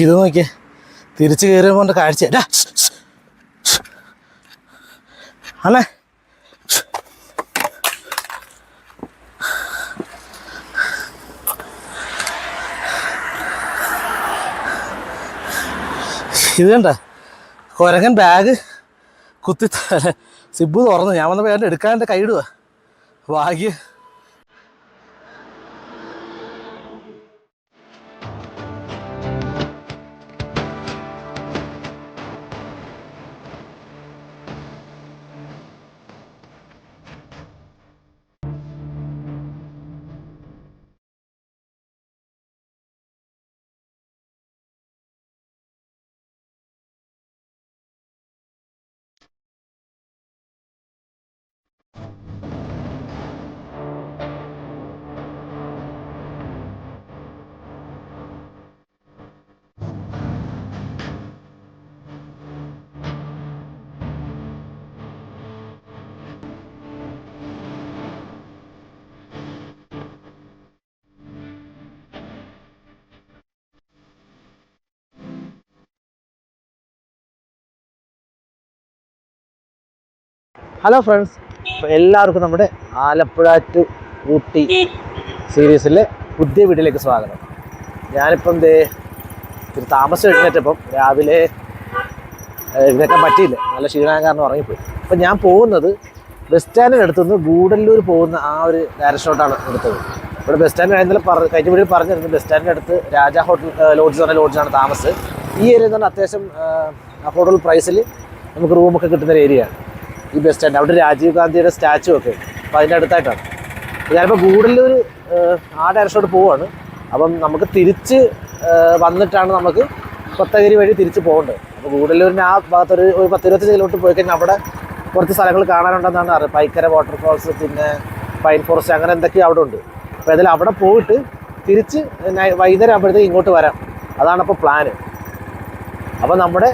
ഇത് നോക്കിയേ. തിരിച്ചു കയറിയപ്പോൾ പോകേണ്ട കാഴ്ച. അല്ലേ? ഇത് കണ്ട? കൊരങ്ങൻ ബാഗ് കുത്തി സിബ് തുറന്നു. ഞാൻ വന്ന പേരുടെ എടുക്കാണ്ട് കൈയിടുക ഭാഗ്യം. ഹലോ ഫ്രണ്ട്സ് എല്ലാവർക്കും നമ്മുടെ ആലപ്പുഴ ടു ഊട്ടി സീരീസിലെ പുതിയ വീട്ടിലേക്ക് സ്വാഗതം. ഞാനിപ്പം ദേ ഇത്തിരി താമസം എഴുന്നേറ്റപ്പം രാവിലെ എഴുന്നേക്കാൻ പറ്റിയില്ല. നല്ല ക്ഷീണം കാരണം ഉറങ്ങിപ്പോയി. അപ്പം ഞാൻ പോകുന്നത് ബസ് സ്റ്റാൻഡിന്റെ നിന്ന് ഗൂഡല്ലൂർ പോകുന്ന ആ ഒരു ഡയറക്ഷനോട്ടാണ് എടുത്തത്. ഇവിടെ ബസ് സ്റ്റാൻഡ് ഇന്നലെ പറഞ്ഞ കഴിഞ്ഞ വീട്ടിൽ പറഞ്ഞിരുന്നു ബസ് സ്റ്റാൻഡിന്റെ അടുത്ത് രാജ ഹോട്ടൽ ലോഡ്ജ് പറഞ്ഞ ലോഡ്ജാണ് താമസ്. ഈ ഏരിയ എന്ന് പറഞ്ഞാൽ അത്യാവശ്യം അഫോർഡബിൾ പ്രൈസിൽ നമുക്ക് റൂമൊക്കെ കിട്ടുന്ന ഒരു ഏരിയയാണ് ഈ ബസ് സ്റ്റാൻഡ് അവിടെ രാജീവ് ഗാന്ധിയുടെ സ്റ്റാച്ചു ഒക്കെ. അപ്പോൾ അതിന്റെ അടുത്തായിട്ടാണ്. ഞാനിപ്പോൾ ഗൂഡല്ലൂർ ആ ഡയറക്ഷനോട് പോവാണ്. അപ്പം നമുക്ക് തിരിച്ച് വന്നിട്ടാണ് നമുക്ക് കൊത്തഗിരി വഴി തിരിച്ച് പോകേണ്ടത്. അപ്പോൾ ഗൂഡല്ലൂരിന്റെ ആ ഭാഗത്തൊരു ഒരു പത്ത് ഇരുപത്തഞ്ച് കിലോമീറ്റർ പോയി കഴിഞ്ഞാൽ അവിടെ കുറച്ച് സ്ഥലങ്ങൾ കാണാനുണ്ടെന്നാണ് അറിയാം. പൈക്കര വാട്ടർഫോൾസ് പിന്നെ പൈൻ ഫോറസ്റ്റ് അങ്ങനെ എന്തൊക്കെയോ അവിടെ ഉണ്ട്. അപ്പോൾ അതിൽ അവിടെ പോയിട്ട് തിരിച്ച് വൈകുന്നേരം ആകുമ്പോഴത്തേക്ക് ഇങ്ങോട്ട് വരാം. അതാണ് അപ്പോൾ പ്ലാന് അപ്പോൾ നമ്മുടെ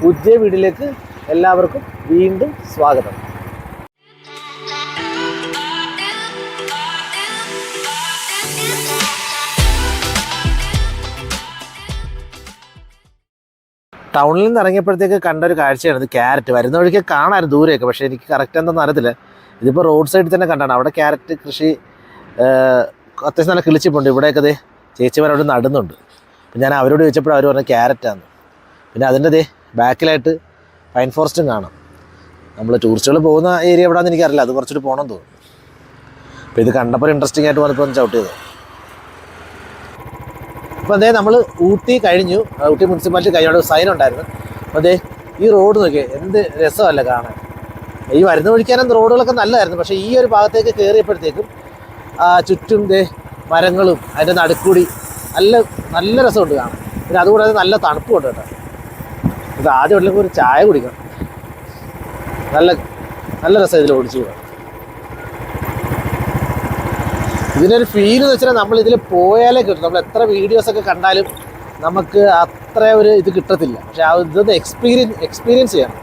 പുതിയ വീട്ടിലേക്ക് എല്ലാവർക്കും വീണ്ടും സ്വാഗതം. ടൗണിൽ നിന്ന് ഇറങ്ങിയപ്പോഴത്തേക്ക് കണ്ട ഒരു കാഴ്ചയാണ്. ഇത് ക്യാരറ്റ്. വരുന്ന വഴിക്ക് കാണാമായിരുന്നു ദൂരെയൊക്കെ പക്ഷേ എനിക്ക് കറക്റ്റ് എന്താണെന്ന് അറിയത്തില്ല. ഇതിപ്പോൾ റോഡ് സൈഡിൽ തന്നെ കണ്ടാണ്. അവിടെ ക്യാരറ്റ് കൃഷി അത്യാവശ്യം നല്ല കിളിച്ചിപ്പുണ്ട്. ഇവിടെയൊക്കെ ദേ ചേച്ചിമാരവിടെ നടുന്നുണ്ട്. അപ്പം ഞാൻ അവരോട് ചോദിച്ചപ്പോൾ അവർ പറഞ്ഞ ക്യാരറ്റാണ് പിന്നെ അതിന്റെ ദേ ബാക്കിലായിട്ട് പൈൻ ഫോറസ്റ്റും കാണാം. നമ്മൾ ടൂറിസ്റ്റുകൾ പോകുന്ന ഏരിയ എവിടെയാണെന്ന് എനിക്കറിയില്ല. അത് കുറച്ചിട്ട് പോകണം തോന്നുന്നു. അപ്പോൾ ഇത് കണ്ടപ്പോൾ ഇൻട്രസ്റ്റിംഗ് ആയിട്ട് വന്നപ്പോൾ ഒന്ന് ചെയ്തു. അപ്പോൾ അതേ നമ്മൾ ഊട്ടി കഴിഞ്ഞു. ഊട്ടി മുനിസിപ്പാലിറ്റി കഴിഞ്ഞോട് സൈൻ ഉണ്ടായിരുന്നു. അപ്പോൾ അതേ ഈ റോഡ് നോക്കി എന്ത് രസമല്ല കാണാൻ. ഈ വരുന്ന വഴിക്കാനും റോഡുകളൊക്കെ നല്ലതായിരുന്നു. പക്ഷേ ഈ ഒരു ഭാഗത്തേക്ക് കയറിയപ്പോഴത്തേക്കും ചുറ്റും ദേ മരങ്ങളും അതിന്റെ നടുക്കൂടി നല്ല നല്ല രസമുണ്ട് കാണാൻ. പിന്നെ അതുകൂടാതെ നല്ല തണുപ്പുണ്ട് കേട്ടോ. ഇത് ആദ്യം ഉള്ളപ്പോൾ ഒരു ചായ കുടിക്കണം. നല്ല നല്ല രസം ഇതിൽ ഓടിച്ചു പോകാം ഇതിനൊരു ഫീൽ എന്ന് വെച്ചാൽ നമ്മൾ ഇതിൽ പോയാലേ കിട്ടും. നമ്മൾ എത്ര വീഡിയോസ് ഒക്കെ കണ്ടാലും നമുക്ക് അത്ര ഒരു ഇത് കിട്ടത്തില്ല. പക്ഷെ ആ ഇതൊന്ന് എക്സ്പീരിയൻസ് എക്സ്പീരിയൻസ് ചെയ്യണം.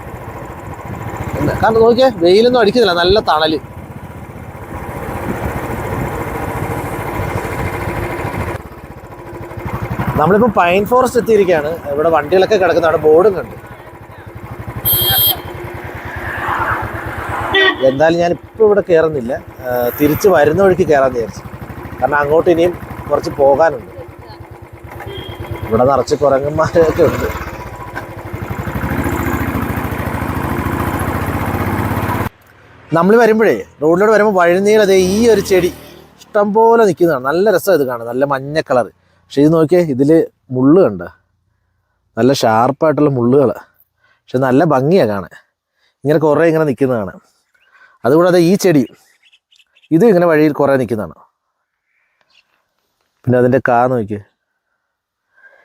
കാരണം നോക്കിയാൽ വെയിലൊന്നും അടിക്കുന്നില്ല. നല്ല തണൽ നമ്മളിപ്പോൾ പൈൻ ഫോറസ്റ്റ് എത്തിയിരിക്കുകയാണ്. ഇവിടെ വണ്ടികളൊക്കെ കിടക്കുന്ന അവിടെ ബോർഡും കണ്ടു എന്തായാലും ഞാൻ ഇപ്പോൾ ഇവിടെ കയറുന്നില്ല തിരിച്ച് വരുന്ന വഴിക്ക് കയറാമെന്ന് വിചാരിച്ചു. കാരണം അങ്ങോട്ട് ഇനിയും കുറച്ച് പോകാനുണ്ട്. ഇവിടെ നിറച്ച് കുരങ്ങന്മാരൊക്കെ ഉണ്ട്. നമ്മൾ വരുമ്പോഴേ റോഡിലൂടെ വരുമ്പോൾ വഴിനീളതെ ഈ ഒരു ചെടി ഇഷ്ടം പോലെ നിൽക്കുന്നതാണ്. നല്ല രസം ഇത് കാണാൻ. നല്ല മഞ്ഞ കളർ പക്ഷെ ഇത് നോക്കിയേ ഇതിൽ മുള്ള് കണ്ട. നല്ല ഷാർപ്പായിട്ടുള്ള മുള്ളുകൾ പക്ഷെ നല്ല ഭംഗിയാണ് കാണാൻ. ഇങ്ങനെ കുറേ ഇങ്ങനെ നിൽക്കുന്നതാണ്. അതുകൂടാതെ ഈ ചെടി ഇത് ഇങ്ങനെ വഴിയിൽ കുറേ നിൽക്കുന്നതാണ്. പിന്നെ അതിന്റെ കാ നോക്കി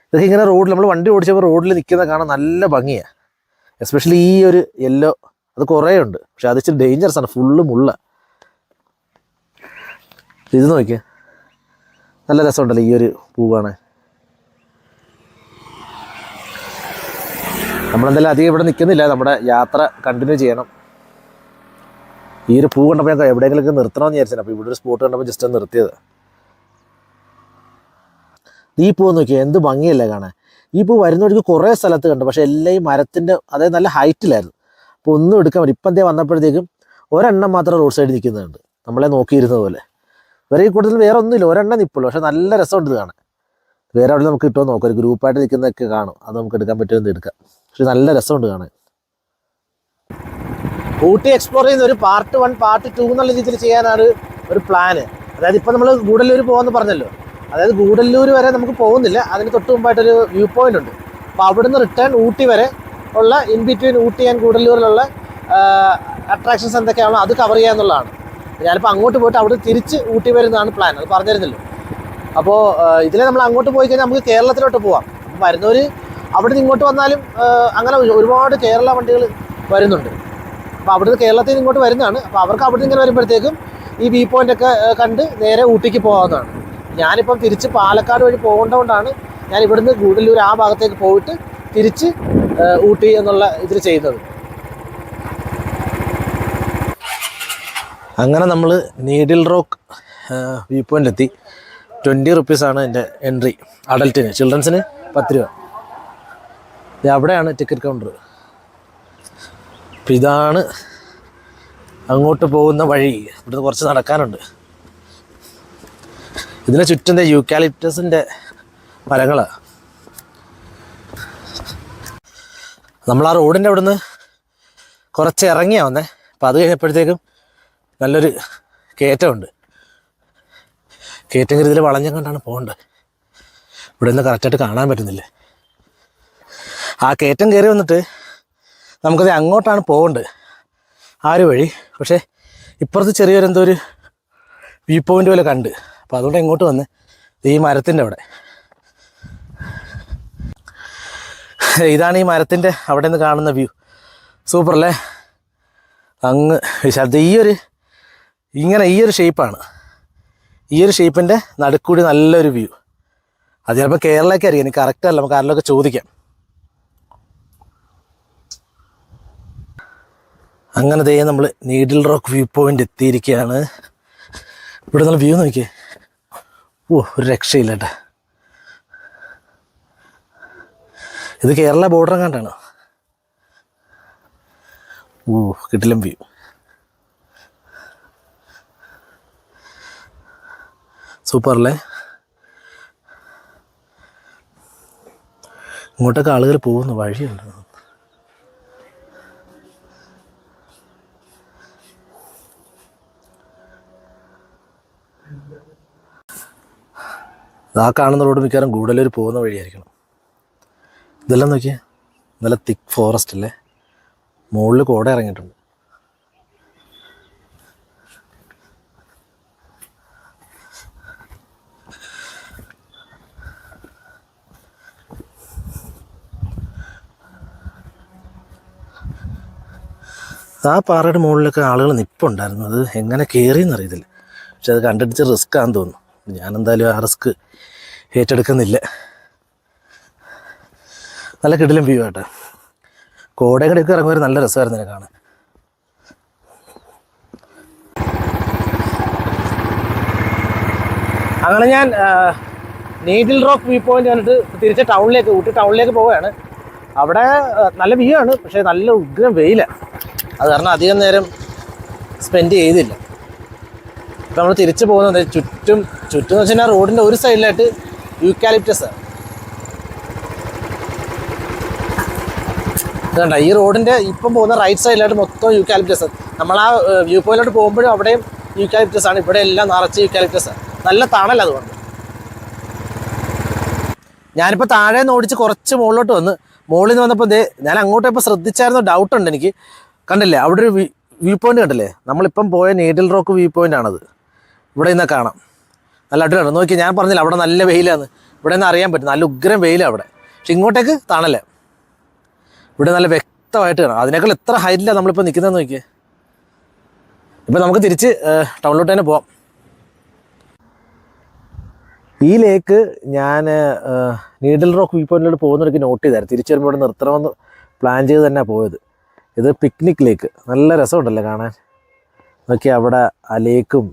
ഇതൊക്കെ ഇങ്ങനെ റോഡിൽ നമ്മൾ വണ്ടി ഓടിച്ചപ്പോൾ റോഡിൽ നിൽക്കുന്ന കാണാൻ നല്ല ഭംഗിയാണ് എസ്പെഷ്യലി ഈ ഒരു യെല്ലോ അത് കുറേ ഉണ്ട്. പക്ഷെ അത് ഇച്ചിരി ഡേഞ്ചറസ് ആണ് ഫുള്ള് മുള്ള. ഇത് നോക്കിയേ. നല്ല രസമുണ്ടല്ലോ ഈ ഒരു പൂ കാണാൻ നമ്മളെന്തായാലും അധികം ഇവിടെ നിൽക്കുന്നില്ല. നമ്മുടെ യാത്ര കണ്ടിന്യൂ ചെയ്യണം. ഈ ഒരു പൂ കണ്ടപ്പോൾ ഞാൻ എവിടെയെങ്കിലും നിർത്തണമെന്ന് വിചാരിച്ചാൽ അപ്പോൾ ഇവിടെ ഒരു സ്പോട്ട് കണ്ടപ്പോൾ ജസ്റ്റ് നിർത്തിയത്. ഈ പൂ നോക്കിയാൽ എന്ത് ഭംഗിയല്ലേ കാണാൻ. ഈ പൂ വരുന്നവർക്ക് കുറേ സ്ഥലത്ത് കണ്ടു പക്ഷേ എല്ലാം ഈ മരത്തിന്റെ അതായത് നല്ല ഹൈറ്റിലായിരുന്നു അപ്പോൾ ഒന്നും എടുക്കാൻ പറ്റും ഇപ്പം എന്തേ വന്നപ്പോഴത്തേക്കും ഒരെണ്ണം മാത്രം റോഡ് സൈഡിൽ നിൽക്കുന്നുണ്ട്. നമ്മളെ നോക്കിയിരുന്ന പോലെ. വേറെ ഈ കൂട്ടത്തിൽ വേറെ ഒന്നുമില്ല. ഒരെണ്ണം നിൽപ്പുള്ളൂ പക്ഷെ നല്ല രസമുണ്ട് കാണാൻ. വേറെ അവിടെ നമുക്ക് കിട്ടുമോ നോക്കാം. ഒരു ഗ്രൂപ്പായിട്ട് നിൽക്കുന്നതൊക്കെ കാണും. അത് നമുക്ക് എടുക്കാൻ പറ്റുമെന്ന് എടുക്കാം. പക്ഷെ നല്ല രസമുണ്ട് കാണാൻ. ഊട്ടി എക്സ്പ്ലോർ ചെയ്യുന്ന ഒരു പാർട്ട് വൺ പാർട്ട് ടു എന്നുള്ള രീതിയിൽ ചെയ്യാനാണ് ഒരു പ്ലാന് അതായത് ഇപ്പം നമ്മൾ ഗൂഡല്ലൂർ പോകുമെന്ന് പറഞ്ഞല്ലോ. അതായത് ഗൂഡല്ലൂർ വരെ നമുക്ക് പോകുന്നില്ല. അതിന് തൊട്ട് മുമ്പായിട്ടൊരു വ്യൂ പോയിന്റ് ഉണ്ട്. അപ്പോൾ അവിടുന്ന് റിട്ടേൺ ഊട്ടി വരെ ഉള്ള ഇൻ ബിറ്റ്വീൻ ഊട്ടി ആൻഡ് ഗൂഡല്ലൂരിലുള്ള അട്രാക്ഷൻസ് എന്തൊക്കെയാണോ അത് കവർ ചെയ്യുക എന്നുള്ളതാണ്. ഞാനിപ്പോൾ അങ്ങോട്ട് പോയിട്ട് അവിടെ തിരിച്ച് ഊട്ടി വരുന്നതാണ് പ്ലാൻ അത് പറഞ്ഞിരുന്നല്ലോ. അപ്പോൾ ഇതിലെ നമ്മൾ അങ്ങോട്ട് പോയി കഴിഞ്ഞാൽ നമുക്ക് കേരളത്തിലോട്ട് പോവാം. വരുന്നവർ അവിടെ ഇങ്ങോട്ട് വന്നാലും അങ്ങനെ ഒരുപാട് കേരള വണ്ടികൾ വരുന്നുണ്ട്. അപ്പോൾ അവിടുന്ന് കേരളത്തിൽ നിന്ന് ഇങ്ങോട്ട് വരുന്നതാണ്. അപ്പോൾ അവർക്ക് അവിടെ ഇങ്ങനെ വരുമ്പോഴത്തേക്കും ഈ വ്യൂ പോയിന്റ് ഒക്കെ കണ്ട് നേരെ ഊട്ടിക്ക് പോകാവുന്നതാണ്. ഞാനിപ്പം തിരിച്ച് പാലക്കാട് വഴി പോകേണ്ടതുകൊണ്ടാണ് ഞാൻ ഇവിടുന്ന് ഗൂഡല്ലൂർ ആ ഭാഗത്തേക്ക് പോയിട്ട് തിരിച്ച് ഊട്ടി എന്നുള്ള ഇതിൽ ചെയ്യുന്നത്. അങ്ങനെ നമ്മൾ നീഡിൽ റോക്ക് വ്യൂ എത്തി. ട്വന്റി റുപ്പീസാണ് എന്റെ എൻട്രി അഡൽട്ടിന് ചിൽഡ്രൻസിന് പത്ത് രൂപ. അവിടെയാണ് ടിക്കറ്റ് കൗണ്ടർ അപ്പം ഇതാണ് അങ്ങോട്ട് പോകുന്ന വഴി. ഇവിടുന്ന് കുറച്ച് നടക്കാനുണ്ട്. ഇതിന് ചുറ്റും യൂക്കാലിപ്റ്റസിന്റെ മരങ്ങളാണ് നമ്മൾ ആ റോഡിന്റെ അവിടുന്ന് കുറച്ച് ഇറങ്ങിയാ വന്നേ. അപ്പം അത് കഴിഞ്ഞപ്പോഴത്തേക്കും നല്ലൊരു കയറ്റമുണ്ട്. കയറ്റം കരുതിൽ വളഞ്ഞം കണ്ടാണ് പോകേണ്ടത് ഇവിടെ നിന്ന് കറക്റ്റായിട്ട് കാണാൻ പറ്റുന്നില്ല. ആ കയറ്റം കയറി വന്നിട്ട് നമുക്കത് അങ്ങോട്ടാണ് പോകേണ്ടത്. ആ ഒരു വഴി. പക്ഷേ ഇപ്പുറത്ത് ചെറിയൊരു എന്തോ ഒരു വ്യൂ പോയിന്റ് പോലെ കണ്ട്. അപ്പോൾ അതുകൊണ്ട് ഇങ്ങോട്ട് വന്ന് ഈ മരത്തിന്റെ അവിടെ. ഇതാണ് ഈ മരത്തിന്റെ അവിടെ നിന്ന് കാണുന്ന വ്യൂ. സൂപ്പർ അല്ലേ? അങ്ങ് വിശാലത്ത് ഈയൊരു ഇങ്ങനെ ഈ ഒരു ഷേപ്പാണ്. ഈ ഒരു ഷേപ്പിന്റെ നടുക്കൂടി നല്ലൊരു വ്യൂ. അത് ചിലപ്പോൾ അറിയാം എനിക്ക് കറക്റ്റ് അല്ല നമുക്ക് ആരിലൊക്കെ ചോദിക്കാം. അങ്ങനെ ദേ നമ്മൾ നീഡിൽ റോക്ക് വ്യൂ പോയിന്റ് എത്തിയിരിക്കുകയാണ് ഇവിടെ നിന്ന് വ്യൂ നോക്കിയേ. ഓ ഒരു രക്ഷയില്ല കേട്ടോ. ഇത് കേരള ബോർഡർ കണ്ടാണ് ഓ കിട്ടിലും വ്യൂ സൂപ്പർ അല്ലേ? ഇങ്ങോട്ടൊക്കെ ആളുകൾ പോകുന്നു വഴിയുണ്ട്. ആ കാണുന്ന റോഡ് മിക്കവാറും ഗൂഡല്ലൂർ പോകുന്ന വഴിയായിരിക്കണം. ഇതെല്ലാം നോക്കിയേ. നല്ല തിക്ക് ഫോറസ്റ്റ് അല്ലേ? മുകളിൽ കോട ഇറങ്ങിയിട്ടുണ്ട്. ആ പാറയുടെ മുകളിലൊക്കെ ആളുകൾ നിപ്പുണ്ടായിരുന്നു. അത് എങ്ങനെ കയറിയെന്നറിയത്തില്ല പക്ഷെ അത് കണ്ടടിച്ച് റിസ്ക് ആണെന്ന് തോന്നുന്നു. ഞാൻ എന്തായാലും ആ റിസ്ക് ഏറ്റെടുക്കുന്നില്ല. നല്ല കിടിലും വ്യൂ ആട്ടെ. കോടയങ്ങടെയൊക്കെ ഇറങ്ങുമ്പോൾ നല്ല രസമായിരുന്നു എന്നെ കാണാൻ. അങ്ങനെ ഞാൻ നീഡിൽ റോക്ക് വ്യൂ പോയിന്റ് കണ്ടിട്ട് തിരിച്ച് ടൗണിലേക്ക് ഊട്ടി ടൗണിലേക്ക് പോവുകയാണ്. അവിടെ നല്ല വ്യൂ ആണ് പക്ഷേ നല്ല ഉഗ്രം വെയിലാണ് അത് കാരണം അധികം നേരം സ്പെൻഡ് ചെയ്തില്ല. ഇപ്പം നമ്മൾ തിരിച്ചു പോകുന്നത് ചുറ്റും ചുറ്റും എന്ന് വെച്ചാൽ റോഡിന്റെ ഒരു സൈഡിലായിട്ട് യൂക്കാലിപ്റ്റസ്. ഇതുണ്ട ഈ റോഡിന്റെ ഇപ്പം പോകുന്ന റൈറ്റ് സൈഡിലായിട്ട് മൊത്തം യൂക്കാലിപ്റ്റസ്. നമ്മൾ ആ വ്യൂ പോയിന്റിലോട്ട് പോകുമ്പോഴും അവിടെയും യൂക്കാലിപ്റ്റസ് ആണ്. ഇവിടെ എല്ലാം നിറച്ച് യൂക്കാലിപ്റ്റസ് നല്ല തണൽ അതുകൊണ്ട്. ഞാനിപ്പോൾ താഴെ നിന്ന് ഓടിച്ച് കുറച്ച് മുകളിലോട്ട് വന്ന് മുകളിൽ നിന്ന് വന്നപ്പോൾ ദേ ഞാൻ അങ്ങോട്ട് ഇപ്പോൾ ശ്രദ്ധിച്ചായിരുന്നു ഡൗട്ട് ഉണ്ട് എനിക്ക് കണ്ടില്ലേ അവിടെ ഒരു വ്യൂ പോയിന്റ് കണ്ടില്ലേ? നമ്മളിപ്പം പോയ നീഡിൽ റോക്ക് വ്യൂ പോയിന്റ് ആണത്. ഇവിടെ നിന്ന് കാണാം. നല്ല അടിപൊളിയാണ്. നോക്കി ഞാൻ പറഞ്ഞില്ല അവിടെ നല്ല വെയിലാണ്. ഇവിടെ നിന്ന് അറിയാൻ പറ്റും. നല്ല ഉഗ്രം വെയിലാണ് അവിടെ. പക്ഷെ ഇങ്ങോട്ടേക്ക് തണൽ ഇവിടെ നല്ല വ്യക്തമായിട്ട് കാണാം. അതിനേക്കാൾ എത്ര ഹൈറ്റിലാണ് നമ്മളിപ്പോൾ നിൽക്കുന്നത് നോക്കിയേ. ഇപ്പം നമുക്ക് തിരിച്ച് ടൗണിലോട്ട് തന്നെ പോവാം. ഈ ലേക്ക് ഞാൻ നീഡിൽ റോക്ക് വ്യൂ പോയിന്റിലോട്ട് പോകുന്നവർക്ക് നോട്ട് ചെയ്തായിരുന്നു. തിരിച്ചു വരുമ്പോൾ ഇവിടെ നിർത്തണമെന്ന് പ്ലാൻ ചെയ്ത് തന്നെ പോയത്. ഇത് പിക്നിക് ലേക്ക് നല്ല രസമുണ്ടല്ലോ കാണാൻ? നോക്കി അവിടെ ആ ലേക്കും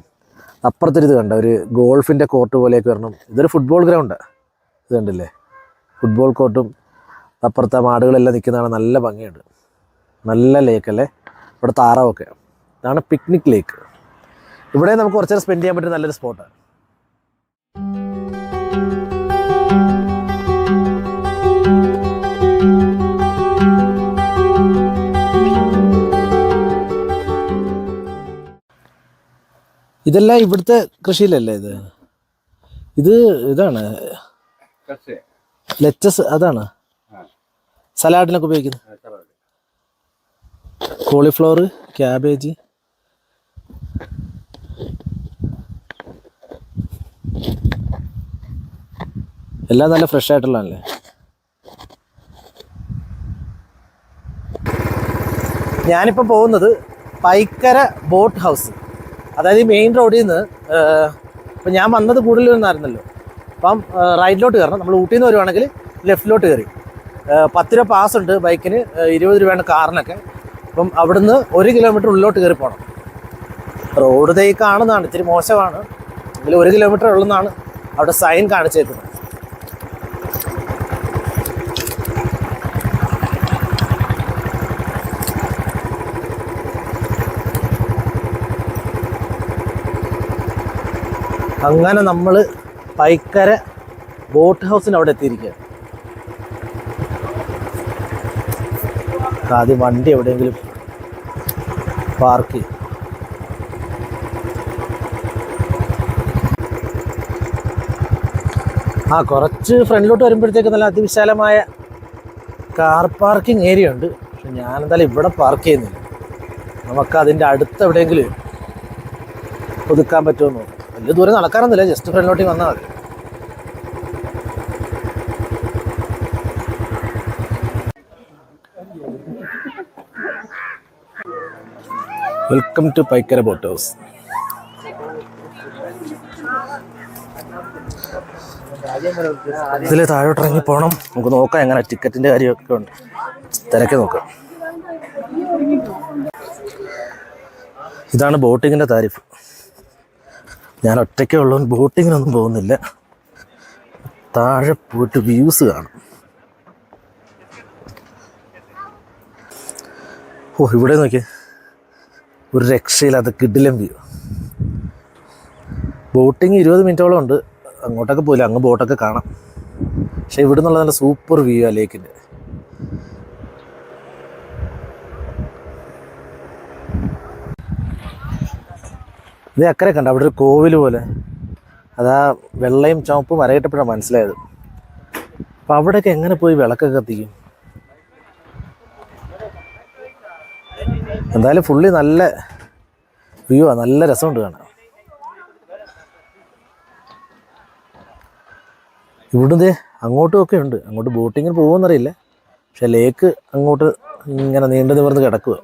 അപ്പുറത്തൊരു ഇത് കണ്ട? ഒരു ഗോൾഫിന്റെ കോർട്ട് പോലെയൊക്കെ വരണം ഇതൊരു ഫുട്ബോൾ ഗ്രൗണ്ട് ഇത് കണ്ടില്ലേ? ഫുട്ബോൾ കോർട്ടും അപ്പുറത്തെ മാടുകളെല്ലാം നിൽക്കുന്നതാണ് നല്ല ഭംഗിയുണ്ട്. നല്ല ലേക്കല്ലേ ഇവിടെ താറാവൊക്കെ. ഇതാണ് പിക്നിക് ലേക്ക് ഇവിടെ നമുക്ക് കുറച്ചേരം സ്പെൻഡ് ചെയ്യാൻ പറ്റുന്ന നല്ലൊരു സ്പോട്ടാണ് ഇതെല്ലാം ഇവിടുത്തെ കൃഷിയിലല്ലേ ഇത്? ഇത് ഇതാണ്. ലെറ്റസ് അതാണ്. സലാഡിനൊക്കെ ഉപയോഗിക്കുന്നത്. കോളിഫ്ലവർ ക്യാബേജ് എല്ലാം നല്ല ഫ്രഷ് ആയിട്ടുള്ളതല്ലേ? ഞാനിപ്പോൾ പോകുന്നത് പൈക്കര ബോട്ട് ഹൗസ് അതായത് ഈ മെയിൻ റോഡിൽ നിന്ന് ഇപ്പം ഞാൻ വന്നത് കൂടുതൽ നിന്നായിരുന്നല്ലോ അപ്പം റൈറ്റിലോട്ട് കയറണം. നമ്മൾ ഊട്ടിയിൽ നിന്ന് വരുവാണെങ്കിൽ ലെഫ്റ്റിലോട്ട് കയറി. പത്ത് രൂപ പാസ് ഉണ്ട് ബൈക്കിന് ഇരുപത് രൂപയാണ് കാറിനൊക്കെ. അപ്പം അവിടുന്ന് ഒരു കിലോമീറ്റർ ഉള്ളിലോട്ട് കയറി പോകണം റോഡ് തേക്കാണെന്നാണ് കാണുന്നതാണ് ഇത്തിരി മോശമാണ്. എങ്കിലും ഒരു കിലോമീറ്റർ ഉള്ളെന്നാണ് അവിടെ സൈൻ കാണിച്ചേക്കുന്നത്. അങ്ങനെ നമ്മൾ പൈക്കര ബോട്ട് ഹൗസിന് അവിടെ എത്തിയിരിക്കുകയാണ്. ആദ്യം വണ്ടി എവിടെയെങ്കിലും പാർക്ക് ചെയ്യും. ആ കുറച്ച് ഫ്രണ്ടിലോട്ട് വരുമ്പോഴത്തേക്ക് നല്ല അതിവിശാലമായ കാർ പാർക്കിംഗ് ഏരിയ ഉണ്ട്. പക്ഷെ ഞാനെന്തായാലും ഇവിടെ പാർക്ക് ചെയ്യുന്നില്ല. നമുക്ക് അതിന്റെ അടുത്ത് എവിടെയെങ്കിലും ഒതുക്കാൻ പറ്റുമെന്ന് നോക്കാം. വലിയ ദൂരം നടക്കാറൊന്നുമില്ല. ജസ്റ്റ് ഫ്രണ്ടിലോട്ട് വന്നാൽ മതി. Welcome to Pykara boat house ഇതിൽ താഴോട്ട് ഇറങ്ങി പോകണം നമുക്ക് നോക്കാം എങ്ങനെ ടിക്കറ്റിന്റെ കാര്യമൊക്കെ ഉണ്ട്. തിരക്കി നോക്കാം. ഇതാണ് ബോട്ടിങ്ങിന്റെ താരിഫ്. ഞാൻ ഒറ്റയ്ക്കേ ഉള്ളവൻ ബോട്ടിങ്ങിനൊന്നും പോകുന്നില്ല. താഴെ പോയിട്ട് വ്യൂസ് കാണും. ഓ ഇവിടെ നോക്കിയേ. ഒരു രക്ഷയില്ലാത്ത കിഡിലം വ്യൂ ബോട്ടിങ് ഇരുപത് മിനിറ്റോളം ഉണ്ട്. അങ്ങോട്ടൊക്കെ പോയില്ല അങ്ങ് ബോട്ടൊക്കെ കാണാം. പക്ഷെ ഇവിടെ നിന്നുള്ള നല്ല സൂപ്പർ വ്യൂ ആ ലേക്കിന്റെ ഇത് അക്കരെ കണ്ട? അവിടെ ഒരു കോവിൽ പോലെ. അതാ വെള്ളയും ചുവപ്പും വരയിട്ടപ്പോഴാണ് മനസ്സിലായത്. അപ്പം അവിടെയൊക്കെ എങ്ങനെ പോയി വിളക്കൊക്കെ കത്തിക്കും? എന്തായാലും ഫുള്ളി നല്ല വ്യൂ ആണ് നല്ല രസമുണ്ട് കാണാൻ. ഇവിടുന്ന് അങ്ങോട്ടും ഒക്കെ ഉണ്ട്. അങ്ങോട്ട് ബോട്ടിങ്ങിന് പോകുമെന്നറിയില്ല. പക്ഷെ ലേക്ക് അങ്ങോട്ട് ഇങ്ങനെ നീണ്ടു നിവർന്ന് കിടക്കുക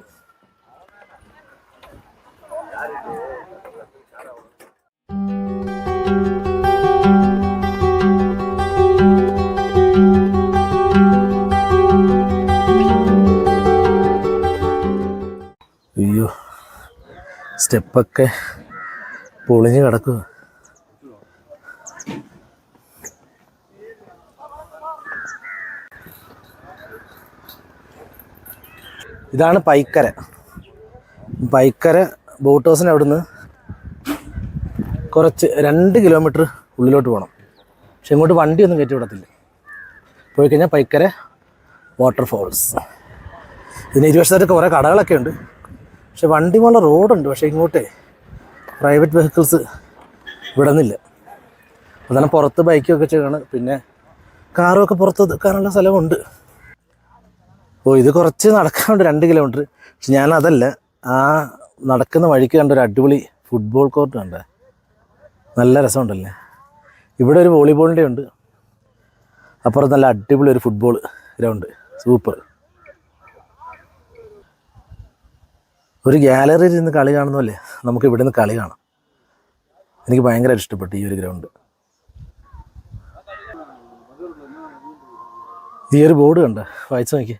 സ്റ്റെപ്പൊക്കെ പൊളിഞ്ഞ് കിടക്കുക ഇതാണ് പൈക്കര. പൈക്കര ബോട്ട് ഹൗസിന് അവിടുന്ന് കുറച്ച് രണ്ട് കിലോമീറ്റർ ഉള്ളിലോട്ട് പോകണം. പക്ഷെ ഇങ്ങോട്ട് വണ്ടിയൊന്നും കയറ്റി വിടത്തില്ല. പോയി കഴിഞ്ഞാൽ പൈക്കര വാട്ടർഫോൾസ് ഇതിന് ഇരുവശത്തൊക്കെ കുറേ കടകളൊക്കെ ഉണ്ട്. പക്ഷെ വണ്ടി പോലുള്ള റോഡുണ്ട് പക്ഷേ ഇങ്ങോട്ടേ പ്രൈവറ്റ് വെഹിക്കിൾസ് വിടുന്നില്ല. അതാണ് പുറത്ത് ബൈക്കൊക്കെ ചെയ്യണം പിന്നെ കാറുമൊക്കെ പുറത്ത് വെക്കാനുള്ള സ്ഥലമുണ്ട്. ഓ ഇത് കുറച്ച് നടക്കാനുണ്ട് രണ്ട് കിലോമീറ്റർ. പക്ഷെ ഞാൻ അതല്ല ആ നടക്കുന്ന വഴിക്ക് കണ്ട ഒരു അടിപൊളി ഫുട്ബോൾ കോർട്ട് കണ്ട. നല്ല രസമുണ്ടല്ലേ? ഇവിടെ ഒരു വോളിബോളിന്റെ ഉണ്ട്. അപ്പുറം നല്ല അടിപൊളി ഒരു ഫുട്ബോൾ ഗ്രൗണ്ട്. സൂപ്പർ. ഒരു ഗാലറിയിൽ ഇരുന്ന് കളി കാണുന്നല്ലേ നമുക്ക് ഇവിടെ നിന്ന് കളി കാണാം. എനിക്ക് ഭയങ്കരമായിട്ട് ഇഷ്ടപ്പെട്ടു ഈ ഒരു ഗ്രൗണ്ട്. ഈ ഒരു ബോർഡ് കണ്ട വായിച്ചു നോക്കി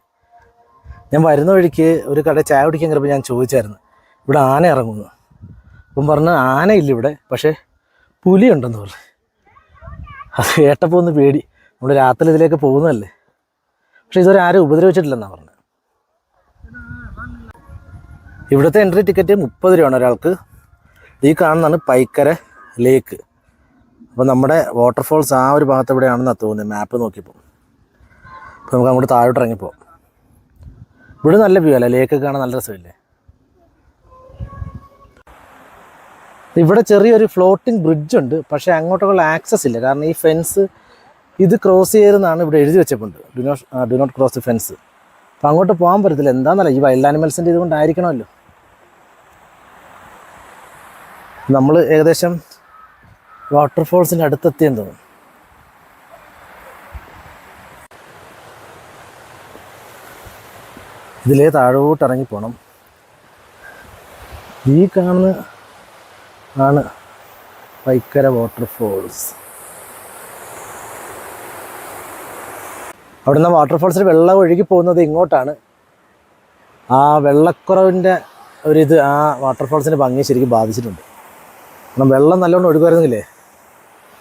ഞാൻ വരുന്ന വഴിക്ക് ഒരു കട ചായ കുടിക്കാൻ കയറിയപ്പോൾ ഞാൻ ചോദിച്ചായിരുന്നു ഇവിടെ ആന ഇറങ്ങുന്നു. അപ്പം പറഞ്ഞു ആനയില്ല ഇവിടെ പക്ഷേ പുലി ഉണ്ടെന്ന് പറഞ്ഞു. അത് കേട്ടപ്പോൾ ഒന്ന് പേടി നമ്മൾ രാത്രി ഇതിലേക്ക് പോകുന്നതല്ലേ? പക്ഷെ ഇതുവരെ ആരും ഉപദ്രവിച്ചിട്ടില്ലെന്നാണ് പറഞ്ഞത് ഇവിടുത്തെ എൻട്രി ടിക്കറ്റ് മുപ്പത് രൂപയാണ് ഒരാൾക്ക്. ഈ കാണുന്നതാണ് പൈക്കര ലേക്ക് അപ്പോൾ നമ്മുടെ വാട്ടർഫോൾസ് ആ ഒരു ഭാഗത്ത് എവിടെയാണെന്നാണ് തോന്നുന്നത്. മാപ്പ് നോക്കിയപ്പോൾ അപ്പോൾ നമുക്ക് അങ്ങോട്ട് താഴോട്ട് ഇറങ്ങിപ്പോവാം. ഇവിടെ നല്ല വ്യൂ അല്ലേ? ലേക്ക് കാണാൻ നല്ല രസമില്ലേ? ഇവിടെ ചെറിയൊരു ഫ്ലോട്ടിംഗ് ബ്രിഡ്ജ് ഉണ്ട്. പക്ഷേ അങ്ങോട്ടുള്ള ആക്സസ് ഇല്ല. കാരണം ഈ ഫെൻസ് ഇത് ക്രോസ് ചെയ്തെന്നാണ് ഇവിടെ എഴുതി വെച്ചിട്ടുണ്ട് do not do not cross the fence അപ്പോൾ അങ്ങോട്ട് പോകാൻ പറ്റത്തില്ല. എന്താണെന്നല്ല ഈ വൈൽഡ് ആനിമൽസിന്റെ ഇതുകൊണ്ടായിരിക്കണമല്ലോ നമ്മൾ ഏകദേശം വാട്ടർഫോൾസിന്റെ അടുത്തെത്തിയെന്ന് തോന്നുന്നു. ഇതിലേ താഴോട്ട് ഇറങ്ങി ഈ കാണുന്ന ആണ് വൈക്കര വാട്ടർഫോൾസ് അവിടുന്ന് വാട്ടർഫോൾസിൽ വെള്ളം ഒഴുകി പോകുന്നത് ഇങ്ങോട്ടാണ്. ആ വെള്ളക്കുറവിന്റെ ഒരിത് ആ വാട്ടർഫോൾസിന്റെ ഭംഗി ശരിക്കും ബാധിച്ചിട്ടുണ്ട്. കാരണം വെള്ളം നല്ലോണം ഒഴുകുമായിരുന്നില്ലേ?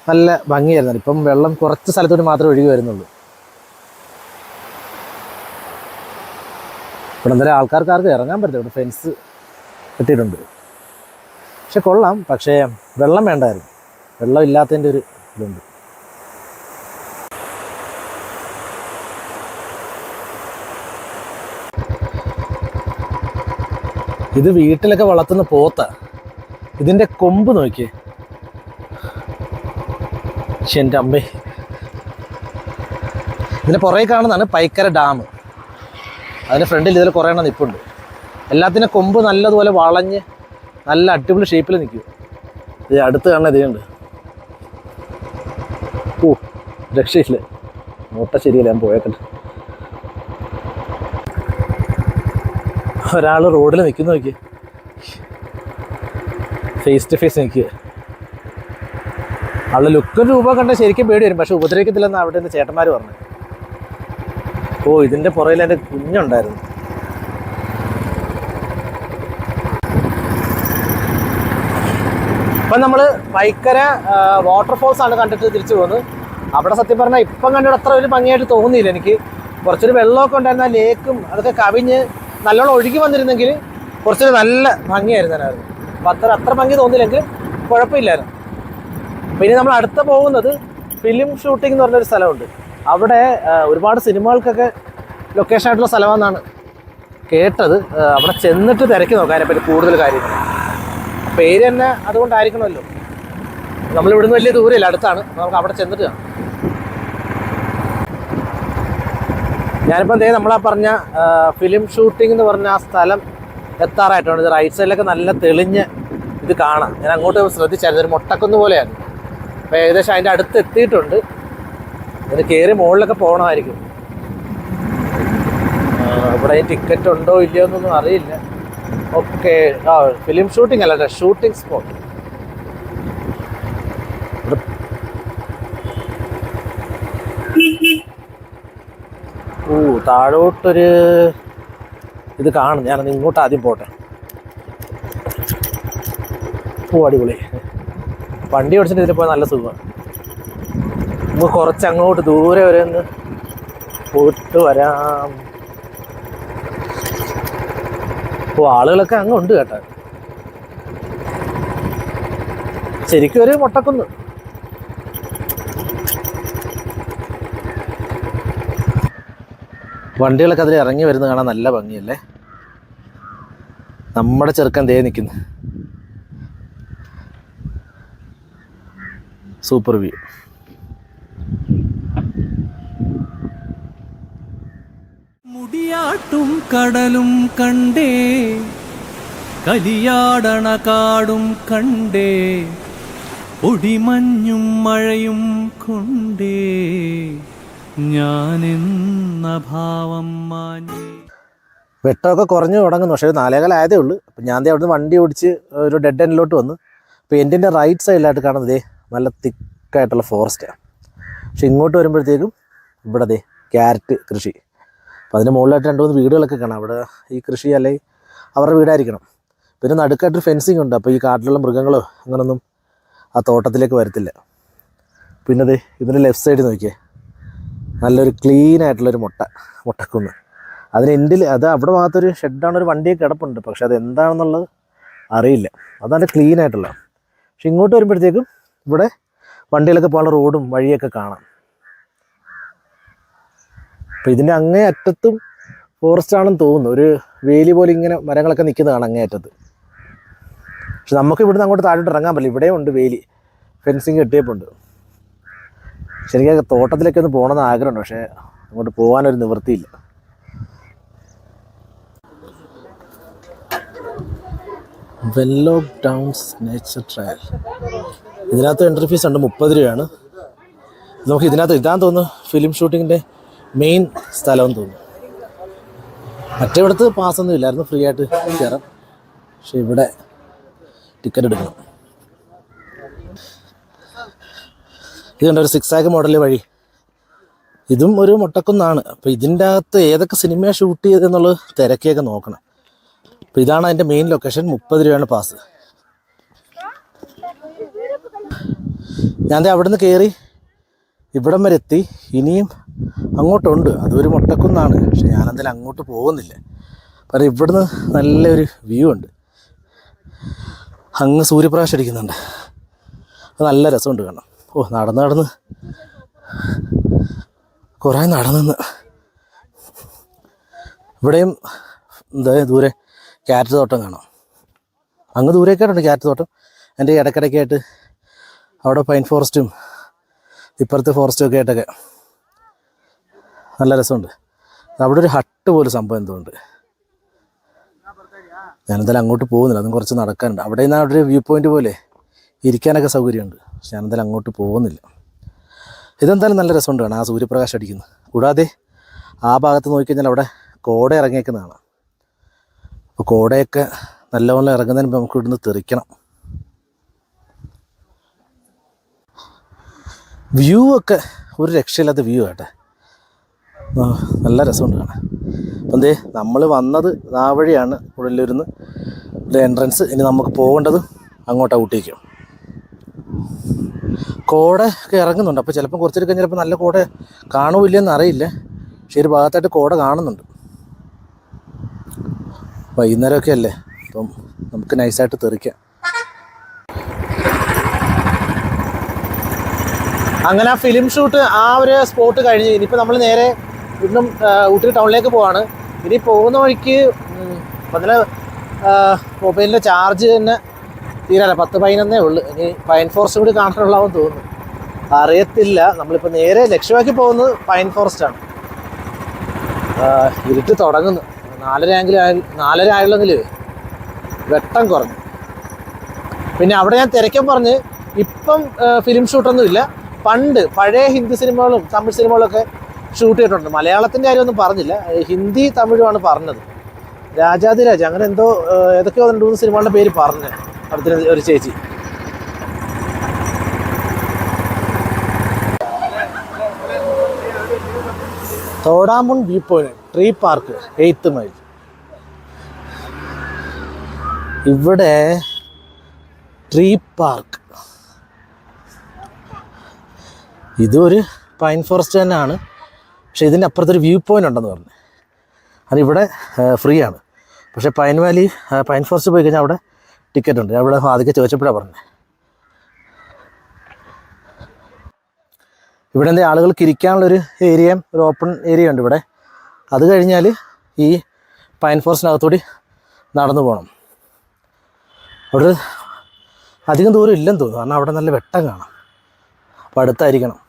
നല്ല ഭംഗിയായിരുന്നു. ഇപ്പം വെള്ളം കുറച്ച് സ്ഥലത്തോട്ട് മാത്രമേ ഒഴുകി വരുന്നുള്ളൂ ഇവിടെ എന്തായാലും ആൾക്കാർക്ക് ഇറങ്ങാൻ പറ്റില്ല ഇവിടെ ഫെൻസ് കെട്ടിയിട്ടുണ്ട്. പക്ഷെ കൊള്ളാം. പക്ഷേ വെള്ളം വേണ്ടായിരുന്നു. വെള്ളം ഇല്ലാത്തതിന്റെ ഒരു ഇതുണ്ട്. ഇത് വീട്ടിലൊക്കെ വളർത്തുന്ന പോത്ത. ഇതിന്റെ കൊമ്പ് നോക്കിയേ. എന്റെ അമ്മേ. ഇതിന്റെ പുറകെ കാണുന്നതാണ് പൈക്കര ഡാം. അതിന്റെ ഫ്രണ്ടിൽ ഇതിൽ കുറേ എണ്ണം നിൽപ്പുണ്ട് എല്ലാത്തിന്റെ കൊമ്പ് നല്ലതുപോലെ വളഞ്ഞ് നല്ല അടിപൊളി ഷേപ്പിൽ നിൽക്കും. ഇത് അടുത്ത് കാണുന്ന ഇതിനുണ്ട് ഓ രക്ഷയില്ല. മുട്ട ശരിയില്ല ഞാൻ പോയേക്കട്ടെ. ഒരാൾ റോഡിൽ നിൽക്കുന്നു നോക്കി ഫേസ് ടു ഫേസ് നിൽക്കുക ആളുടെ ലുക്കും രൂപ കണ്ട ശരിക്കും പേടി വരും പക്ഷെ ഉപദ്രവിക്കത്തില്ലെന്ന് അവിടെ നിന്ന് ചേട്ടന്മാർ പറഞ്ഞു ഓ ഇതിന്റെ പുറകിൽ എന്റെ കുഞ്ഞുണ്ടായിരുന്നു. ഇപ്പം നമ്മൾ വൈക്കര വാട്ടർഫോൾസ് ആണ് കണ്ടിട്ട് തിരിച്ചു പോകുന്നത് അവിടെ സത്യം പറഞ്ഞാൽ ഇപ്പം കണ്ടിട്ട് അത്ര വലിയ ഭംഗിയായിട്ട് തോന്നിയില്ല എനിക്ക്. കുറച്ചൊരു വെള്ളമൊക്കെ ഉണ്ടായിരുന്ന ലേക്കും അതൊക്കെ കവിഞ്ഞ് നല്ലോണം ഒഴുകി വന്നിരുന്നെങ്കിൽ കുറച്ചൊരു നല്ല ഭംഗിയായിരുന്നു അതിനകത്ത് അത്ര അത്ര ഭംഗി തോന്നിയില്ലെങ്കിൽ കുഴപ്പമില്ലായിരുന്നു. പിന്നെ നമ്മൾ അടുത്ത പോകുന്നത് ഫിലിം ഷൂട്ടിംഗ് എന്ന് പറഞ്ഞൊരു സ്ഥലമുണ്ട്. അവിടെ ഒരുപാട് സിനിമകൾക്കൊക്കെ ലൊക്കേഷൻ ആയിട്ടുള്ള സ്ഥലമാണെന്നാണ് കേട്ടത്. അവിടെ ചെന്നിട്ട് തിരക്കി നോക്കാം അതിനെപ്പറ്റി കൂടുതൽ കാര്യങ്ങൾ. പേര് തന്നെ അതുകൊണ്ടായിരിക്കണമല്ലോ. നമ്മൾ ഇവിടുന്ന് വലിയ ദൂരമില്ല അടുത്താണ്. നമുക്ക് അവിടെ ചെന്നിട്ട് കാണാം. ഞാനിപ്പോൾ എന്തേ നമ്മളാ പറഞ്ഞ ഫിലിം ഷൂട്ടിംഗ് എന്ന് പറഞ്ഞ ആ സ്ഥലം എത്താറായിട്ടുണ്ട് ഇത് റൈറ്റ് സൈഡിലൊക്കെ നല്ല തെളിഞ്ഞ് ഇത് കാണാം. ഞാൻ അങ്ങോട്ട് ശ്രദ്ധിച്ചായിരുന്നു. ഒരു മുട്ടക്കുന്ന് പോലെയാണ്. അപ്പോൾ ഏകദേശം അതിന്റെ അടുത്ത് എത്തിയിട്ടുണ്ട്. ഇതിന് കയറി മുകളിലൊക്കെ പോകണമായിരിക്കും ഇവിടെ ഈ ടിക്കറ്റ് ഉണ്ടോ ഇല്ലയോ എന്നൊന്നും അറിയില്ല. ഓക്കെ ആ ഫിലിം ഷൂട്ടിംഗ് അല്ല ഷൂട്ടിംഗ് സ്പോട്ട് ഓ താഴോട്ടൊരു ഇത് കാണും ഞാനത് ഇങ്ങോട്ട് ആദ്യം പോട്ടെ. ഓ അടിപൊളി. വണ്ടി ഓടിച്ചിട്ട് ഇതിൽ പോയാൽ നല്ല സുഖമാണ് നമുക്ക് കുറച്ച് അങ്ങോട്ട് ദൂരെ വരെ ഒന്ന് പോയിട്ട് വരാം. ഓ ആളുകളൊക്കെ അങ്ങ് ഉണ്ട് കേട്ടോ. ശരിക്കും ഒരു മുട്ടക്കുന്ന്. വണ്ടികളൊക്കെ അതിൽ ഇറങ്ങി വരുന്നത് കാണാൻ നല്ല ഭംഗിയല്ലേ? നമ്മുടെ ചെറുക്കൻ ദേ നിൽക്കുന്നു സൂപ്പർ വ്യൂ മുടിയാട്ടും കടലും കണ്ടേ കലിയാടണ കാടും കണ്ടേ ഒടിമഞ്ഞും മഴയും കൊണ്ടേ ഞാനെന്ന ഭാവം മാഞ്ഞേ. വെട്ടമൊക്കെ കുറഞ്ഞു തുടങ്ങുന്നു. പക്ഷേ നാലേകാലായതേ ഉള്ളൂ. അപ്പം ഞാൻ ദേ അവിടുന്ന് വണ്ടി ഓടിച്ച് ഒരു ഡെഡ് എൻഡിലോട്ട് വന്നു. അപ്പോൾ എന്റെ റൈറ്റ് സൈഡിലായിട്ട് കാണുന്നത് നല്ല തിക്കായിട്ടുള്ള ഫോറസ്റ്റാണ് പക്ഷെ ഇങ്ങോട്ട് വരുമ്പോഴത്തേക്കും ഇവിടെ ദേ ക്യാരറ്റ് കൃഷി. അപ്പോൾ അതിന് മുകളിലായിട്ട് രണ്ട് മൂന്ന് വീടുകളൊക്കെ കാണാം. അവിടെ ഈ കൃഷി അല്ലെങ്കിൽ അവരുടെ വീടായിരിക്കണം. പിന്നെ നടുക്കായിട്ടൊരു ഫെൻസിങ് ഉണ്ട്. അപ്പോൾ ഈ കാട്ടിലുള്ള മൃഗങ്ങളോ അങ്ങനൊന്നും ആ തോട്ടത്തിലേക്ക് വരത്തില്ല. പിന്നെ ദേ ഇതിന്റെ ലെഫ്റ്റ് സൈഡ് നോക്കിയേ. നല്ലൊരു ക്ലീൻ ആയിട്ടുള്ളൊരു മുട്ട മുട്ടക്കുന്ന്. അതിന് എൻഡിൽ അത് അവിടെ ഭാഗത്തൊരു ഷെഡാണ് ഒരു വണ്ടിയെ കിടപ്പുണ്ട്. പക്ഷെ അത് എന്താണെന്നുള്ളത് അറിയില്ല. അതാണ് ക്ലീൻ ആയിട്ടുള്ള. പക്ഷെ ഇങ്ങോട്ട് വരുമ്പോഴത്തേക്കും ഇവിടെ വണ്ടികളൊക്കെ പോകാനുള്ള റോഡും വഴിയൊക്കെ കാണാം. അപ്പം ഇതിന്റെ അങ്ങേ അറ്റത്തും ഫോറസ്റ്റ് ആണെന്ന് തോന്നുന്നു. ഒരു വേലി പോലെ ഇങ്ങനെ മരങ്ങളൊക്കെ നിൽക്കുന്നതാണ് അങ്ങേ അറ്റത്ത് പക്ഷെ നമുക്ക് ഇവിടുന്ന് അങ്ങോട്ട് താഴോട്ട് ഇറങ്ങാൻ പറ്റില്ല. ഇവിടെയും ഉണ്ട് വേലി. ഫെൻസിങ് കെട്ടിയപ്പുണ്ട്. ശരിക്കും തോട്ടത്തിലേക്കൊന്ന് പോകണമെന്ന് ആഗ്രഹമുണ്ട്. പക്ഷേ അങ്ങോട്ട് പോകാനൊരു നിവൃത്തിയില്ല. വെല്ലോ ഡൗൺസ് നേച്ചർ ട്രയൽ. ഇതിനകത്ത് എൻട്രി ഫീസ് ഉണ്ട് മുപ്പത് രൂപയാണ്. നമുക്ക് ഇതിനകത്ത് ഇതാന്ന് തോന്നുന്നു ഫിലിം ഷൂട്ടിങ്ങിന്റെ മെയിൻ സ്ഥലമെന്ന് തോന്നുന്നു. മറ്റേവിടത്ത് പാസ്സൊന്നും ഇല്ലായിരുന്നു ഫ്രീ ആയിട്ട് കയറാം പക്ഷെ ഇവിടെ ടിക്കറ്റ് എടുക്കണം. ഇത് കണ്ട ഒരു സിക്സ് മോഡൽ വഴി. ഇതും ഒരു മുട്ടക്കുന്നാണ്. അപ്പോൾ ഇതിന്റെ അകത്ത് ഏതൊക്കെ സിനിമയാണ് ഷൂട്ട് ചെയ്തെന്നുള്ളത് തിരക്കിയൊക്കെ നോക്കണം. അപ്പോൾ ഇതാണ് അതിന്റെ മെയിൻ ലൊക്കേഷൻ മുപ്പത് രൂപയാണ് പാസ് ഞാൻ ദേ അവിടുന്ന് കയറി ഇവിടം വരെ എത്തി. ഇനിയും അങ്ങോട്ടുണ്ട്. അതൊരു മുട്ടക്കുന്നാണ്. പക്ഷെ ഞാനെന്തായാലും അങ്ങോട്ട് പോകുന്നില്ല. കാരണം ഇവിടുന്ന് നല്ലൊരു വ്യൂ ഉണ്ട്. അങ്ങ് സൂര്യപ്രകാശം അടിക്കുന്നുണ്ട്. അത് നല്ല രസമുണ്ട് കാണാം ഓ നടന്ന് നടന്ന്. കുറേ നടന്നു ഇവിടെയും എന്താ ദൂരെ ക്യാരറ്റ് തോട്ടം കാണാം. അങ്ങ് ദൂരേക്കായിട്ടുണ്ട് ക്യാരറ്റ് തോട്ടം. എന്റെ ഇടയ്ക്കിടയ്ക്കായിട്ട് അവിടെ പൈൻ ഫോറസ്റ്റും ഇപ്പുറത്തെ ഫോറസ്റ്റും ഒക്കെ ആയിട്ടൊക്കെ നല്ല രസമുണ്ട്. അവിടെ ഒരു ഹട്ട് പോലെ സംഭവം എന്തുകൊണ്ട് ഞാനെന്തായാലും അങ്ങോട്ട് പോകുന്നില്ല. അതും കുറച്ച് നടക്കാനുണ്ട്. അവിടെ നിന്ന് അവിടെ ഒരു വ്യൂ പോയിന്റ് പോലെ ഇരിക്കാനൊക്കെ സൗകര്യമുണ്ട്. പക്ഷെ ഞാനെന്തായാലും അങ്ങോട്ട് പോകുന്നില്ല. ഇതെന്തായാലും നല്ല രസമുണ്ട് ആ സൂര്യപ്രകാശം അടിക്കുന്നത് കൂടാതെ ആ ഭാഗത്ത് നോക്കിക്കഴിഞ്ഞാൽ അവിടെ കോട ഇറങ്ങിയേക്കുന്നതാണ്. അപ്പോൾ കോടയൊക്കെ നല്ലപോലെ ഇറങ്ങുന്നതിന് മുമ്പ് നമുക്ക് ഇവിടുന്ന് തെറിക്കണം. വ്യൂ ഒക്കെ ഒരു രക്ഷയില്ലാത്ത വ്യൂ ആട്ടെ. നല്ല രസമുണ്ട് കാണാൻ. അപ്പം എന്തേ നമ്മൾ വന്നത് ആ വഴിയാണ് ഉടലൂരിന്ന് എൻട്രൻസ് ഇനി നമുക്ക് പോകേണ്ടത് അങ്ങോട്ട് ഔട്ടേക്കും കോട ഒക്കെ ഇറങ്ങുന്നുണ്ട്. അപ്പോൾ ചിലപ്പം കുറച്ചിട്ട് കഴിഞ്ഞാൽ ചിലപ്പോൾ നല്ല കോട കാണുമില്ലെന്ന് അറിയില്ല. പക്ഷേ ഒരു ഭാഗത്തായിട്ട് കോട കാണുന്നുണ്ട്. വൈകുന്നേരമൊക്കെ അല്ലേ അപ്പം നമുക്ക് നൈസായിട്ട് തെറിക്കാം. അങ്ങനെ ആ ഫിലിം ഷൂട്ട് ആ ഒരു സ്പോട്ട് കഴിഞ്ഞ് ഇനിയിപ്പോൾ നമ്മൾ നേരെ വീണ്ടും ഊട്ടി ടൗണിലേക്ക് പോവാണ്. ഇനി പോകുന്ന വഴിക്ക് അതിൽ മൊബൈലിന്റെ ചാർജ് തന്നെ തീരാല പത്ത് പതിനൊന്നേ ഉള്ളൂ. ഇനി പൈൻ ഫോറസ്റ്റ് കൂടി കാണാനുള്ളതെന്ന് തോന്നുന്നു. അറിയത്തില്ല. നമ്മളിപ്പോൾ നേരെ ലക്ഷ്യമാക്കി പോകുന്നത് പൈൻ ഫോറസ്റ്റ് ആണ്. ഇരുട്ട് തുടങ്ങുന്നു. നാലര ആയ നാലര ആയുള്ളതിൽ വെട്ടം കുറഞ്ഞു. പിന്നെ അവിടെ ഞാൻ തിരക്കാൻ പറഞ്ഞ് ഇപ്പം ഫിലിം ഷൂട്ടൊന്നും ഇല്ല. പണ്ട് പഴയ ഹിന്ദി സിനിമകളും തമിഴ് സിനിമകളൊക്കെ ഷൂട്ട് ചെയ്തിട്ടുണ്ട്. മലയാളത്തിന്റെ കാര്യമൊന്നും പറഞ്ഞില്ല. ഹിന്ദി തമിഴുമാണ് പറഞ്ഞത്. രാജാതിരാജ് അങ്ങനെ എന്തോ ഏതൊക്കെയോ രണ്ട് മൂന്ന് സിനിമകളുടെ പേര് പറഞ്ഞു അടുത്തിന് ഒരു ചേച്ചി. തോടാമുൺ view point tree park eighth mile ഇവിടെ ട്രീ പാർക്ക് ഇതൊരു പൈൻ ഫോറസ്റ്റ് തന്നെയാണ്. പക്ഷേ ഇതിന്റെ അപ്പുറത്തൊരു വ്യൂ പോയിന്റ് ഉണ്ടെന്ന് പറഞ്ഞു. അത് ഇവിടെ ഫ്രീ ആണ്. പക്ഷേ പൈൻ വാലി പൈൻ ഫോറസ്റ്റ് പോയി കഴിഞ്ഞാൽ അവിടെ ടിക്കറ്റ് ഉണ്ട്. അവിടെ ആദ്യമൊക്കെ ചോദിച്ചപ്പോഴാണ് പറഞ്ഞത്. ഇവിടെ എന്താ ആളുകൾക്ക് ഇരിക്കാനുള്ളൊരു ഏരിയയും ഒരു ഓപ്പൺ ഏരിയ ഉണ്ട് ഇവിടെ. അത് കഴിഞ്ഞാൽ ഈ പൈൻ ഫോറസ്റ്റിനകത്തൂടി നടന്നു പോകണം അവിടെ അധികം ദൂരം ഇല്ലെന്ന് തോന്നുന്നു. കാരണം അവിടെ നല്ല വെട്ടം കാണാം. അപ്പോൾ അടുത്തായിരിക്കണം.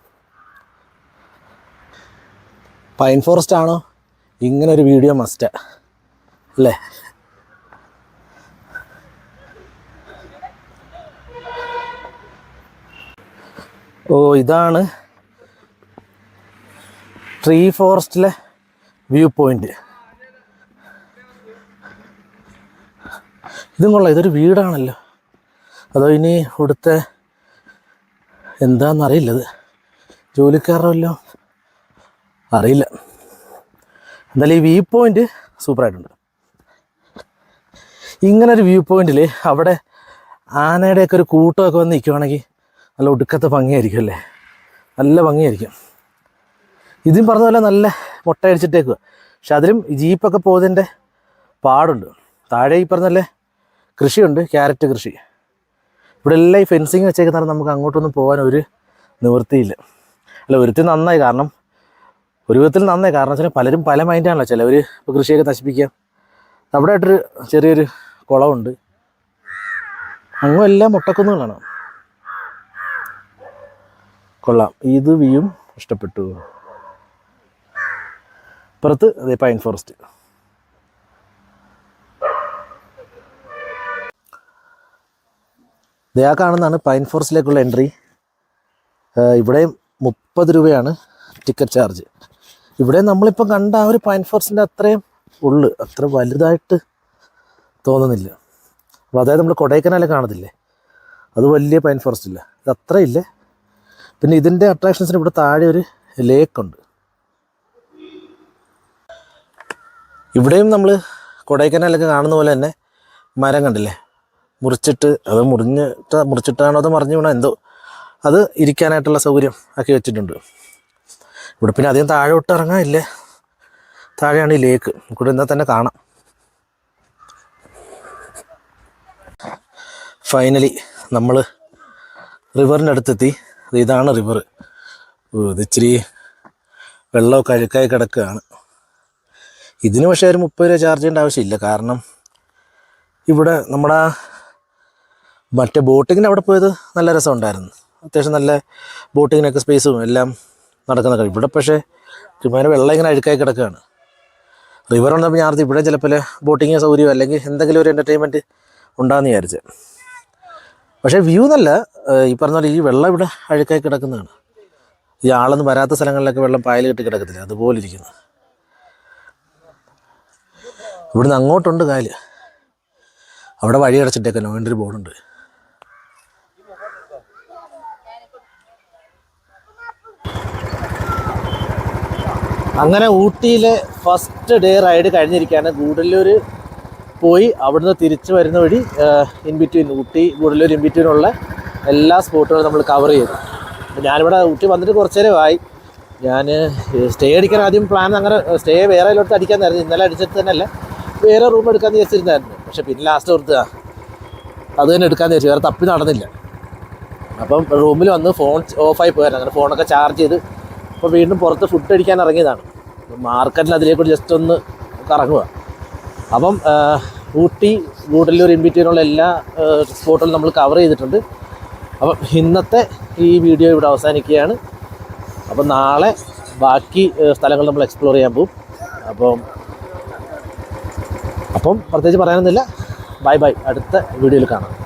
പൈൻ ഫോറസ്റ്റ് ആണോ? ഇങ്ങനെ ഒരു വീഡിയോ മസ്റ്റ് അല്ലേ? ഓ ഇതാണ് ട്രീ ഫോറസ്റ്റിലെ വ്യൂ പോയിന്റ്. ഇതും കൊള്ളാം ഇതൊരു വീടാണല്ലോ. അതോ ഇനി ഇവിടുത്തെ എന്താണെന്നറിയില്ല ഇത്. ജോലിക്കാരല്ലോ അറിയില്ല. എന്തായാലും ഈ വ്യൂ പോയിന്റ് സൂപ്പറായിട്ടുണ്ട് ഇങ്ങനെ ഇങ്ങനൊരു വ്യൂ പോയിന്റിൽ അവിടെ ആനയുടെയൊക്കെ ഒരു കൂട്ടമൊക്കെ വന്ന് നിൽക്കുവാണെങ്കിൽ നല്ല ഒടുക്കത്തെ ഭംഗിയായിരിക്കും അല്ലേ? നല്ല ഭംഗിയായിരിക്കും. ഇതും പറഞ്ഞ പോലെ നല്ല മുട്ട അടിച്ചിട്ടേക്കുക പക്ഷെ അതിലും ജീപ്പൊക്കെ പോകുന്നതിന്റെ പാടുണ്ട്. താഴെ ഈ പറഞ്ഞ നല്ല കൃഷിയുണ്ട് ക്യാരറ്റ് കൃഷി. ഇവിടെ എല്ലാം ഈ ഫെൻസിങ് വെച്ചേക്കുന്ന നമുക്ക് അങ്ങോട്ടൊന്നും പോകാൻ ഒരു നിവൃത്തിയില്ല. അല്ല ഒരുത്തി നന്നായി. കാരണം ഒരു വിധത്തിൽ നന്നായി. കാരണം വെച്ചാൽ പലരും പല മൈൻഡാണല്ലോ ചിലവർ ഇപ്പോൾ കൃഷിയൊക്കെ നശിപ്പിക്കാം അവിടെ ആയിട്ടൊരു ചെറിയൊരു കുളമുണ്ട് അങ്ങും എല്ലാം മുട്ടക്കുന്നുകളാണ്. കൊള്ളാം. ഇത് വിയും ഇഷ്ടപ്പെട്ടു. പുറത്ത് അതേ പൈൻ ഫോറസ്റ്റ്. ദയാ കാണുന്നതാണ് പൈൻ ഫോറസ്റ്റിലേക്കുള്ള എൻട്രി. ഇവിടെയും മുപ്പത് രൂപയാണ് ടിക്കറ്റ് ചാർജ്. ഇവിടെ നമ്മളിപ്പോൾ കണ്ട ആ ഒരു പൈൻ ഫോറസ്റ്റിന്റെ അത്രയും ഉള്ളു അത്ര വലുതായിട്ട് തോന്നുന്നില്ല. അപ്പോൾ അതായത് നമ്മൾ കൊടൈക്കനാലെ കാണത്തില്ലേ അത് വലിയ പൈൻ ഫോറസ്റ്റ് ഇല്ല ഇത് അത്രയില്ലേ പിന്നെ ഇതിന്റെ അട്രാക്ഷൻസിന് ഇവിടെ താഴെ ഒരു ലേക്കുണ്ട് ഇവിടെയും നമ്മൾ കൊടൈക്കനാലൊക്കെ കാണുന്ന പോലെ തന്നെ മരം കണ്ടില്ലേ? മുറിച്ചിട്ട് അത് മുറിഞ്ഞിട്ട് മുറിച്ചിട്ടാണോ അത് മറിഞ്ഞു വീണോ എന്തോ? അത് ഇരിക്കാനായിട്ടുള്ള സൗകര്യം ആക്കി വെച്ചിട്ടുണ്ട്. ഇവിടെ പിന്നെ അധികം താഴോട്ട് ഇറങ്ങാനില്ല താഴെയാണ് ഈ ലേക്ക് ഇവിടെ എന്നാൽ തന്നെ കാണാം. ഫൈനലി നമ്മൾ റിവറിന്റെ അടുത്തെത്തി ഇത് ഇതാണ് റിവർ ഇത് ഇച്ചിരി വെള്ളമൊക്കെ അഴുക്കായി കിടക്കുകയാണ്. ഇതിന് പക്ഷേ ഒരു മുപ്പത് രൂപ ചാർജ് ചെയ്യേണ്ട ആവശ്യമില്ല. കാരണം ഇവിടെ നമ്മുടെ മറ്റേ ബോട്ടിങ്ങിന് അവിടെ പോയത് നല്ല രസമുണ്ടായിരുന്നു. അത്യാവശ്യം നല്ല ബോട്ടിങ്ങിനൊക്കെ സ്പേസും എല്ലാം നടക്കുന്ന കാര്യം ഇവിടെ പക്ഷേ ചുമ്മാ വെള്ളം ഇങ്ങനെ അഴുക്കായി കിടക്കുകയാണ്. റിവർ ഉണ്ടപ്പോൾ ഞാൻ ഓർത്തു ഇവിടെ ചിലപ്പോൾ ബോട്ടിങ് സൗകര്യം അല്ലെങ്കിൽ എന്തെങ്കിലും ഒരു എന്റർടൈൻമെന്റ് ഉണ്ടാകുന്ന വിചാരിച്ച്. പക്ഷേ വ്യൂ ഏഹ് ഈ പറഞ്ഞ പോലെ ഈ വെള്ളം ഇവിടെ അഴുക്കായി കിടക്കുന്നതാണ്. ഈ ആളൊന്നും വരാത്ത സ്ഥലങ്ങളിലൊക്കെ വെള്ളം പായൽ കെട്ടി കിടക്കത്തില്ല? അതുപോലെ ഇരിക്കുന്നു. ഇവിടുന്ന് അങ്ങോട്ടുണ്ട് കായൽ അവിടെ വഴി അടച്ചിട്ടേക്കല്ലോ വേണ്ട ബോർഡുണ്ട്. അങ്ങനെ ഊട്ടിയിലെ ഫസ്റ്റ് ഡേ റൈഡ് കഴിഞ്ഞിരിക്കുകയാണ്. ഗൂഡല്ലൂർ പോയി അവിടുന്ന് തിരിച്ചു വരുന്ന വഴി in between Ooty Gudalur in ബിറ്റ്വീനുള്ള എല്ലാ സ്പോട്ടുകളും നമ്മൾ കവർ ചെയ്തു. ഞാനിവിടെ ഊട്ടി വന്നിട്ട് കുറച്ച് ആയി ഞാൻ സ്റ്റേ അടിക്കാൻ ആദ്യം പ്ലാൻ അങ്ങനെ സ്റ്റേ വേറെ എല്ലായിടത്ത് അടിക്കാന്നായിരുന്നു ഇന്നലെ അടിച്ചിട്ട് തന്നെയല്ല. വേറെ റൂം എടുക്കാമെന്ന് വിചാരിച്ചിരുന്നായിരുന്നു പക്ഷെ പിന്നെ ലാസ്റ്റ് ഓർത്ത് അത് തന്നെ എടുക്കാമെന്ന് വിചാരിച്ചു. വേറെ തപ്പി നടന്നില്ല. അപ്പം റൂമിൽ വന്ന് ഫോൺ ഓഫായി പോയായിരുന്നു. അങ്ങനെ ഫോണൊക്കെ ചാർജ് ചെയ്ത് അപ്പോൾ വീണ്ടും പുറത്ത് ഫുഡ് അടിക്കാൻ ഇറങ്ങിയതാണ്. മാർക്കറ്റിൽ അതിലേക്കൂടി ജസ്റ്റ് ഒന്ന് കറങ്ങുക അപ്പം ഊട്ടി ഗൂഡല്ലൂർ ഇൻബിറ്റീനുള്ള എല്ലാ സ്പോട്ടുകളും നമ്മൾ കവർ ചെയ്തിട്ടുണ്ട്. അപ്പം ഇന്നത്തെ ഈ വീഡിയോ ഇവിടെ അവസാനിക്കുകയാണ്. അപ്പം നാളെ ബാക്കി സ്ഥലങ്ങൾ നമ്മൾ എക്സ്പ്ലോർ ചെയ്യാൻ പോകും അപ്പം അപ്പം പ്രത്യേകിച്ച് പറയാനൊന്നുമില്ല. Bye bye. അടുത്ത വീഡിയോയിൽ കാണാം.